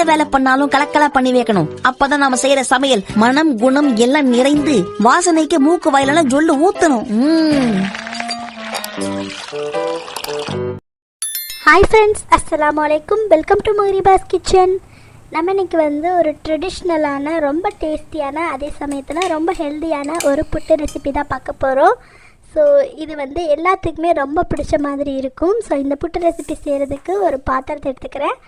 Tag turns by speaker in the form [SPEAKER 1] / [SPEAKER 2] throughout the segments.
[SPEAKER 1] எந்த வேலை பண்ணாலும் கலக்கலா பண்ணி வைக்கணும். அப்பதான் நாம செய்யற சமையல் மனம் குணம் எல்லாம் நிறைந்து வாசனைக்கு மூக்கு வாயிலான ஜொல்லு ஊத்தணும்.
[SPEAKER 2] ஹாய் ஃப்ரெண்ட்ஸ் அஸ்லாம் வலைக்கும் வெல்கம் டு மஹரிபாஸ் கிச்சன் நம்ம இன்னைக்கு வந்து ஒரு ட்ரெடிஷ்னலான ரொம்ப டேஸ்டியான அதே சமயத்தில் ரொம்ப ஹெல்தியான ஒரு புட்டு ரெசிபி தான் பார்க்க போகிறோம் ஸோ இது வந்து எல்லாத்துக்குமே ரொம்ப பிடிச்ச மாதிரி இருக்கும். ஸோ இந்த புட்டு ரெசிபி செய்கிறதுக்கு ஒரு பாத்திரத்தை எடுத்துக்கிறேன்.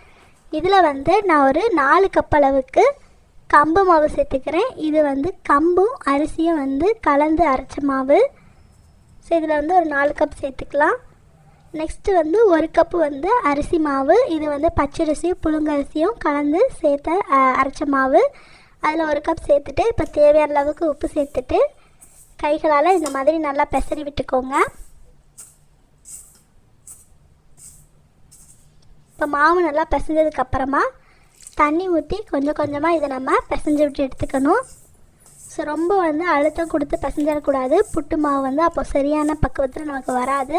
[SPEAKER 2] இதில் வந்து நான் ஒரு நாலு கப் அளவுக்கு கம்பு மாவு சேர்த்துக்கிறேன். இது வந்து கம்பும் அரிசியும் வந்து கலந்து அரைச்ச மாவு. ஸோ இதில் வந்து ஒரு நாலு கப் சேர்த்துக்கலாம். நெக்ஸ்ட்டு வந்து ஒரு கப்பு வந்து அரிசி மாவு. இது வந்து பச்சரிசியும் புழுங்கரிசியும் கலந்து சேர்த்த அரைச்ச மாவு. அதில் ஒரு கப் சேர்த்துட்டு இப்போ தேவையான அளவுக்கு உப்பு சேர்த்துட்டு கைகளால் இந்த மாதிரி நல்லா பெசரி விட்டுக்கோங்க. இப்போ மாவு நல்லா பிசைஞ்சதுக்கு அப்புறமா தண்ணி ஊற்றி கொஞ்சம் கொஞ்சமாக இதை நம்ம பிசைஞ்சு விட்டு எடுத்துக்கணும். ஸோ ரொம்ப வந்து அழுத்தம் கொடுத்து பிசைஞ்சிடக்கூடாது. புட்டு மாவு வந்து அப்போ சரியான பக்குவத்தில் நமக்கு வராது.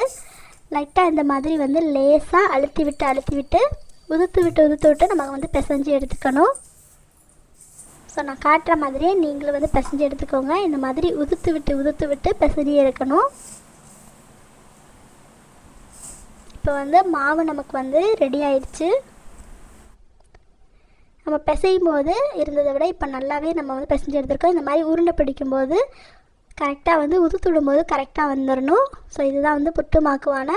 [SPEAKER 2] லைட்டாக இந்த மாதிரி வந்து லேசாக அழுத்தி விட்டு அழுத்தி விட்டு உதுத்து விட்டு உதுத்து விட்டு நம்ம வந்து பிசைஞ்சு எடுத்துக்கணும். ஸோ நான் காட்டுற மாதிரியே நீங்களும் வந்து பிசைஞ்சு எடுத்துக்கோங்க. இந்த மாதிரி உதுத்து விட்டு உதுத்து விட்டு பிசைஞ்சு எடுக்கணும். இப்போ வந்து மாவு நமக்கு வந்து ரெடி ஆயிடுச்சு. நம்ம பிசையும் போது இருந்ததை விட இப்போ நல்லாவே நம்ம வந்து பிசைஞ்சு எடுத்துருக்கோம். இந்த மாதிரி உருண்டை பிடிக்கும்போது கரெக்டாக வந்து உதுத்துடும் போது கரெக்டாக வந்துடணும் ஸோ இதுதான் வந்து புட்டு மாக்குவான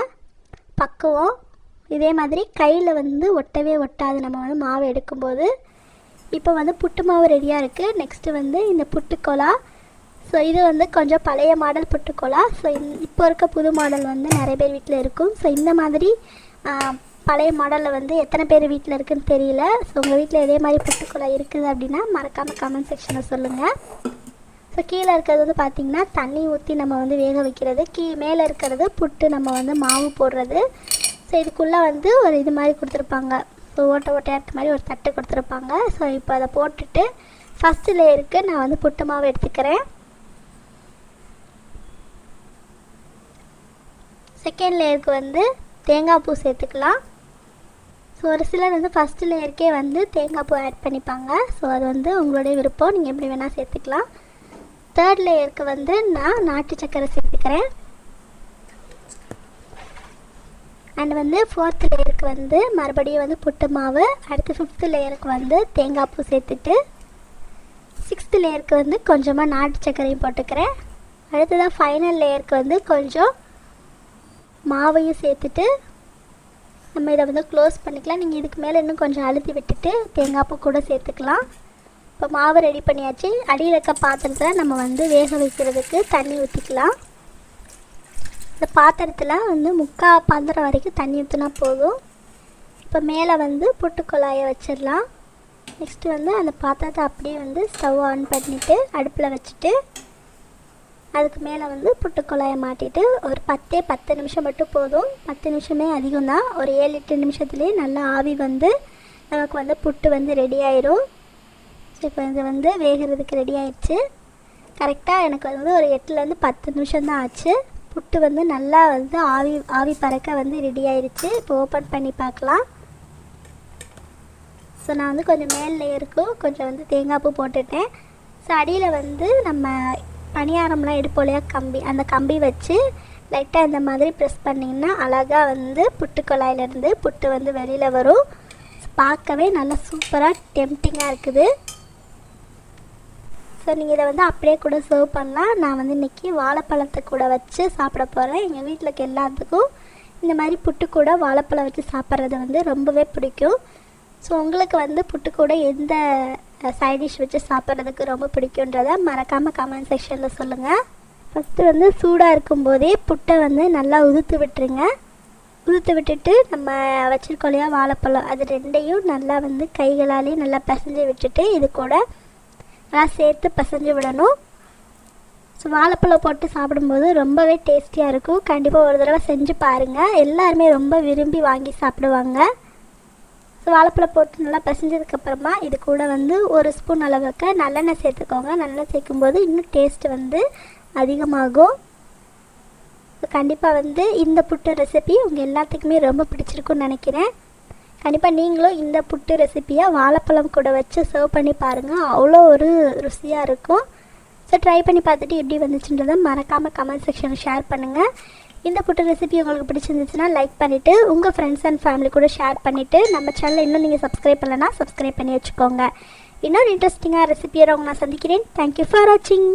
[SPEAKER 2] பக்குவம். இதே மாதிரி கையில் வந்து ஒட்டவே ஒட்டாது. நம்ம வந்து மாவு எடுக்கும்போது. இப்போ வந்து புட்டு மாவு ரெடியாக இருக்குது நெக்ஸ்ட்டு வந்து இந்த புட்டுக்கோலா ஸோ இது வந்து கொஞ்சம் பழைய மாடல் புட்டுக்கோலா. ஸோ இப்போ இருக்க புது மாடல் வந்து நிறைய பேர் வீட்டில் இருக்கும். ஸோ இந்த மாதிரி பழைய மாடலில் வந்து எத்தனை பேர் வீட்டில் இருக்குன்னு தெரியல. ஸோ உங்கள் வீட்டில் இதே மாதிரி புட்டுக்கோலா இருக்குது அப்படின்னா மறக்காமல் கமெண்ட் செக்ஷனில் சொல்லுங்கள் ஸோ கீழே இருக்கிறது வந்து பார்த்திங்கன்னா தண்ணி ஊற்றி நம்ம வந்து வேக வைக்கிறது. கீ மேலே இருக்கிறது புட்டு நம்ம வந்து மாவு போடுறது. ஸோ இதுக்குள்ளே வந்து ஒரு இது மாதிரி கொடுத்துருப்பாங்க. ஸோ ஓட்டை ஓட்டையாக இருக்க மாதிரி ஒரு தட்டு கொடுத்துருப்பாங்க. ஸோ இப்போ அதை போட்டுட்டு ஃபஸ்ட்டு லேயருக்கு நான் வந்து புட்டு மாவு எடுத்துக்கிறேன். செகண்ட் லேயருக்கு வந்து தேங்காய் பூ சேர்த்துக்கலாம். ஸோ ஒரு சிலர் வந்து ஃபஸ்ட்டு லேயருக்கே வந்து தேங்காய் பூ ஆட் பண்ணிப்பாங்க. ஸோ அது வந்து உங்களுடைய விருப்பம். நீங்கள் எப்படி வேணால் சேர்த்துக்கலாம். தேர்ட் லேயருக்கு வந்து நான் நாட்டு சக்கரை சேர்த்துக்கிறேன். அண்ட் வந்து ஃபோர்த் லேயருக்கு வந்து மறுபடியும் வந்து புட்டு மாவு. அடுத்து ஃபிஃப்த் லேயருக்கு வந்து தேங்காய் பூ சேர்த்துட்டு சிக்ஸ்த் லேயருக்கு வந்து கொஞ்சமாக நாட்டு சர்க்கரையும் போட்டுக்கிறேன். அடுத்ததாக ஃபைனல் லேயருக்கு வந்து கொஞ்சம் மாவையும் சேர்த்துட்டு நம்ம இதை வந்து க்ளோஸ் பண்ணிக்கலாம். நீங்கள் இதுக்கு மேலே இன்னும் கொஞ்சம் அழுத்தி விட்டுட்டு தேங்காய் பூ கூட சேர்த்துக்கலாம். இப்போ மாவு ரெடி பண்ணியாச்சு. அடியில் இருக்க பாத்திரத்தில் நம்ம வந்து வேக வைக்கிறதுக்கு தண்ணி ஊற்றிக்கலாம் இந்த பாத்திரத்தில் வந்து முக்கால் பாத்திரம் வரைக்கும் தண்ணி ஊற்றினா போதும். இப்போ மேலே வந்து புட்டுக்குழாயை வச்சிடலாம். நெக்ஸ்ட்டு வந்து அந்த பாத்திரத்தை அப்படியே வந்து ஸ்டவ் ஆன் பண்ணிவிட்டு அடுப்பில் வச்சுட்டு அதுக்கு மேலே வந்து புட்டுக்குழாயை மாட்டிட்டு ஒரு பத்தே பத்து நிமிஷம் மட்டும் போதும். பத்து நிமிஷமே அதிகம் தான் ஒரு ஏழு எட்டு நிமிஷத்துலேயே நல்லா ஆவி வந்து நமக்கு வந்து புட்டு வந்து ரெடி ஆயிரும். ஸோ இப்போ இது வந்து வேகிறதுக்கு ரெடி ஆயிடுச்சு. கரெக்டாக எனக்கு வந்து ஒரு எட்டுலேருந்து பத்து நிமிஷம் தான் ஆச்சு. புட்டு வந்து நல்லா வந்து ஆவி ஆவி பறக்க வந்து ரெடி ஆயிடுச்சு இப்போ ஓப்பன் பண்ணி பார்க்கலாம். ஸோ நான் வந்து கொஞ்சம் மேல் லேயருக்கும் கொஞ்சம் வந்து தேங்காய் பூ போட்டுட்டேன். ஸோ அடியில் வந்து நம்ம பணியாரம்லாம் எடுப்போம் இல்லையா கம்பி. அந்த கம்பி வச்சு லைட்டாக இந்த மாதிரி ப்ரெஸ் பண்ணிங்கன்னா அழகாக வந்து புட்டு குழாயிலேருந்து புட்டு வந்து வெளியில் வரும். பார்க்கவே நல்லா சூப்பராக டெம்டிங்காக இருக்குது. ஸோ நீங்கள் இதை வந்து அப்படியே கூட சர்வ் பண்ணலாம். நான் வந்து இன்றைக்கி வாழைப்பழத்தை கூட வச்சு சாப்பிட போகிறேன் எங்கள் வீட்டில் இருக்க எல்லாத்துக்கும் இந்த மாதிரி புட்டு கூட வாழைப்பழம் வச்சு சாப்பிட்றது வந்து ரொம்பவே பிடிக்கும். ஸோ உங்களுக்கு வந்து புட்டு கூட எந்த சைட் டிஷ் வச்சு சாப்பிட்றதுக்கு ரொம்ப பிடிக்குன்றதை மறக்காமல் கமெண்ட் செக்ஷனில் சொல்லுங்கள் ஃபஸ்ட்டு வந்து சூடாக இருக்கும்போதே புட்டை வந்து நல்லா உதுத்து விட்டுருங்க. உதுத்து விட்டுட்டு நம்ம வச்சிருக்கோம் இல்லையா வாழைப்பழம். அது ரெண்டையும் நல்லா வந்து கைகளாலேயும் நல்லா பிசைஞ்சு விட்டுட்டு இது கூட நல்லா சேர்த்து பிசைஞ்சு விடணும். ஸோ வாழைப்பழம் போட்டு சாப்பிடும்போது ரொம்பவே டேஸ்டியாக இருக்கும். கண்டிப்பாக ஒரு தடவை செஞ்சு பாருங்கள் எல்லாருமே ரொம்ப விரும்பி வாங்கி சாப்பிடுவாங்க. வாழைப்பழம் போட்டு நல்லா பிசைஞ்சதுக்கப்புறமா இது கூட வந்து ஒரு ஸ்பூன் அளவுக்கு நல்லெண்ணெய் சேர்த்துக்கோங்க. நல்லெண்ணெய் சேர்க்கும்போது இன்னும் டேஸ்ட் வந்து அதிகமாகும். கண்டிப்பாக வந்து இந்த புட்டு ரெசிபி உங்கள் எல்லாத்துக்குமே ரொம்ப பிடிச்சிருக்குன்னு நினைக்கிறேன். கண்டிப்பாக நீங்களும் இந்த புட்டு ரெசிப்பியை வாழைப்பழம் கூட வச்சு சர்வ் பண்ணி பாருங்கள் அவ்வளோ ஒரு ருசியாக இருக்கும். ஸோ ட்ரை பண்ணி பார்த்துட்டு எப்படி வந்துச்சுன்றதை மறக்காமல் கமெண்ட் செக்ஷனில் ஷேர் பண்ணுங்கள் இந்த புட்டு ரெசிபி உங்களுக்கு பிடிச்சிருந்துச்சுன்னா லைக் பண்ணிவிட்டு உங்கள் ஃப்ரெண்ட்ஸ் அண்ட் ஃபேமிலி கூட ஷேர் பண்ணிவிட்டு நம்ம சேனலை இன்னும் நீங்கள் சப்ஸ்கிரைப் பண்ணலைன்னா சப்ஸ்கிரைப் பண்ணி வச்சுக்கோங்க. இன்னொரு இன்ட்ரெஸ்டிங்காக ரெசிபியோட உங்களை நான் சந்திக்கிறேன் தேங்க்யூ ஃபார் வாட்சிங்